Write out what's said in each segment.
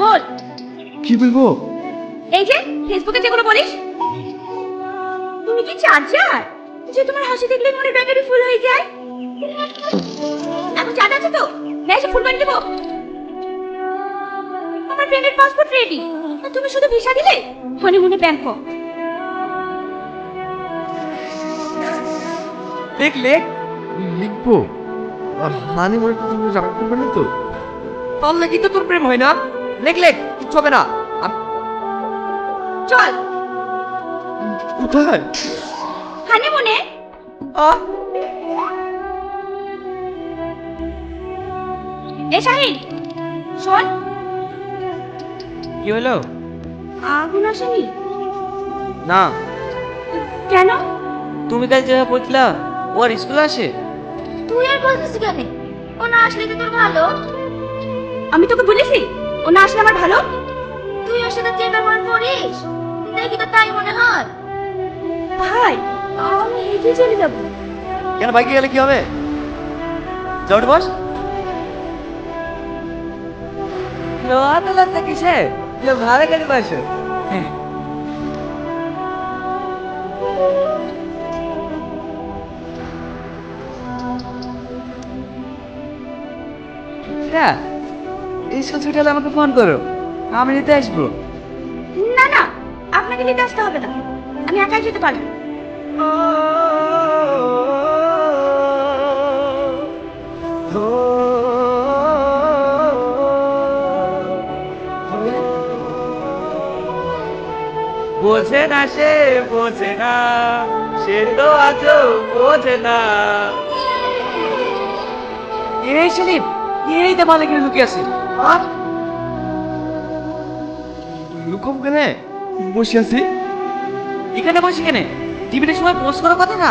বল। কি বলব? এই যে ফেসবুকে যেগুলো বলিস। তুমি কি চার্জার? যে তোমার হাসি দেখলে মনে ব্যাটারি ফুল হয়ে যায়। এখন চার্জ আছে তো? না এসে ফুল বানিয়ে দেবো। আমার ফ্রেন্ডের পাসপোর্ট রেডি তুমি শুধু ভিসা দিলে? মনে মনে ব্যাংকক লেখ লেখ লিখব। আর হানি মনে তুমি রাগ করবে না তো? তোর লাগি তো তোর প্রেম হয় না? লেখ লেখ কিচ্ছু হবে না চল। কোথায়? হানিমুনে। এ শাহিন শোন। কি হলো? আগুন আসেনি? না। কেন? তুমি কাল যেভাবে বলছিলা ও আর স্কুলে আসে? তুই আর বলছিস কেন? ও না আসলে কি তোর ভালো। আমি তোকে বলেছি? ও না আসলে আমার ভালো? তুই ওর সাথে যে ব্যবহার করিস দেখি তো তাই মনে হয়। ভাই আমি হেঁটে চলে যাব। কেন বাইকে গেলে কি হবে? জট বস। লাগতে কিসে? যে ভাড়া গাড়ি পাইছো হ্যাঁ। স্কুল ছুটি হলে আমাকে ফোন করো। আমি নিতে আসব। না না আপনাকে নিতে আসতে হবে না। আমি একাই যেতে পারব। বোঝে না সে বোঝে না। সে তো আজও বোঝে না। এই সেলিম এই তো মালিক লুকিয়ে আছে। লুকম কেনে? বসে আছি। এখানে বসে কেনে? টিভির সময় পোস্ট করার কথা না?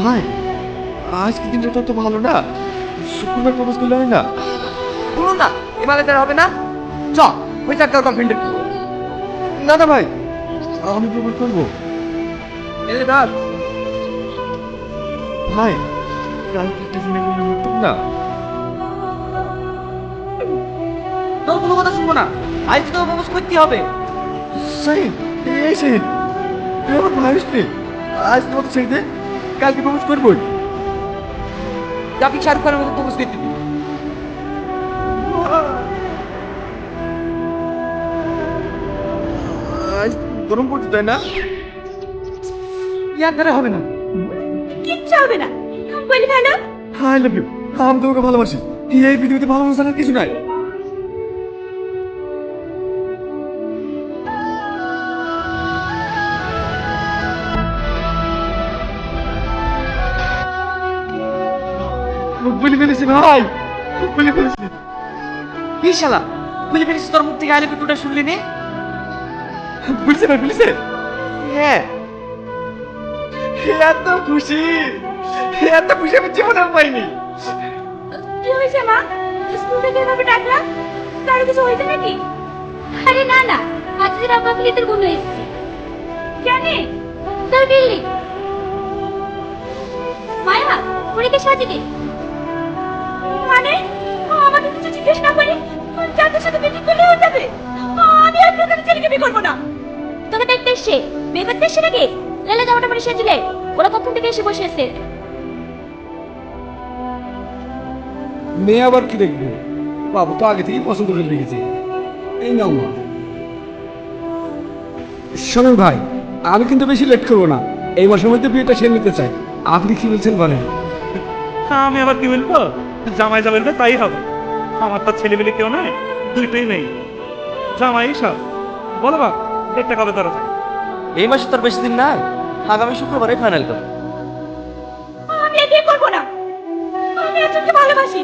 ভাই আজকে দিনটা তো ভালো না। শুক্রবার প্রপোজ করলে হয় না। বলুন না এ মালিকের হবে না? চ ওই চারটা গার্লফ্রেন্ডের না না ভাই আমি প্রপোজ করব। এলে দাঁড় ভাই হতো না। তোর কোনো কথা শুনব না। আজ তো প্রপোজ করতে হবে। সাইন এই সাইন তুই আমার ভাই নেই আজ তোমার ছেড়ে দে কালকে প্রপোজ করবোই। যাবি শাহরুখ খানের মতো প্রপোজ করতে দিবি আজ গরম পড়ছে তাই না? ইয়ার দ্বারা হবে না। কিচ্ছু হবে না। বলি ভালো আই লাভ ইউ। আমি তোমাকে ভালোবাসি। এই পৃথিবীতে ভালোবাসা কিছু নাই। বলে ফেলেছি ভাই। বলে ফেলেছি। কি শালা? ফেলিস তোর মুখ থেকে আইলে টুটা শুনলি নে? বলছে ভাই বলেছে? হ্যাঁ। এত খুশি। এত খুশি আমি জীবনে পাইনি। কি হয়েছে মা? স্কুল থেকে এভাবে ডাকলা? কারও কিছু হয়েছে নাকি? আরে না না। আজকের আব্বা ফিলিতের বন্ধু এসেছে। জানে তোর বিল্লি। মায়া পরীক্ষা সাজে দে মানে? ও আমাকে কিছু জিজ্ঞেস না করে যাদের সাথে মিটিং করলে হয়ে যাবে? আমি আর ছেলেকে বিয়ে করব না। তোকে দেখতে এসছে বিয়ে করতে এসছে নাকি লেলে জামাটা পরে সেজলে? ওরা কখন থেকে এসে বসে এসছে মেয়ে আবার কি দেখবে? বাবু তো আগে থেকেই পছন্দ করে রেখেছি। এই নাও মা। শোনেন ভাই আমি কিন্তু বেশি লেট করব না। এই মাসের মধ্যে বিয়েটা সেরে নিতে চাই। আপনি কি বলছেন বলেন? আমি আবার কি বলব? জামাই যাবেন না তাই হবে। আমার তো ছেলে মেলে কেউ নাই দুইটাই নেই জামাই সব। বলো বা ডেটটা কবে ধরা যায়? এই মাসে তোর বেশি দিন নাই? আগামী শুক্রবারে ফাইনাল করব আমি বিয়ে করব না। আমি একজনকে ভালোবাসি।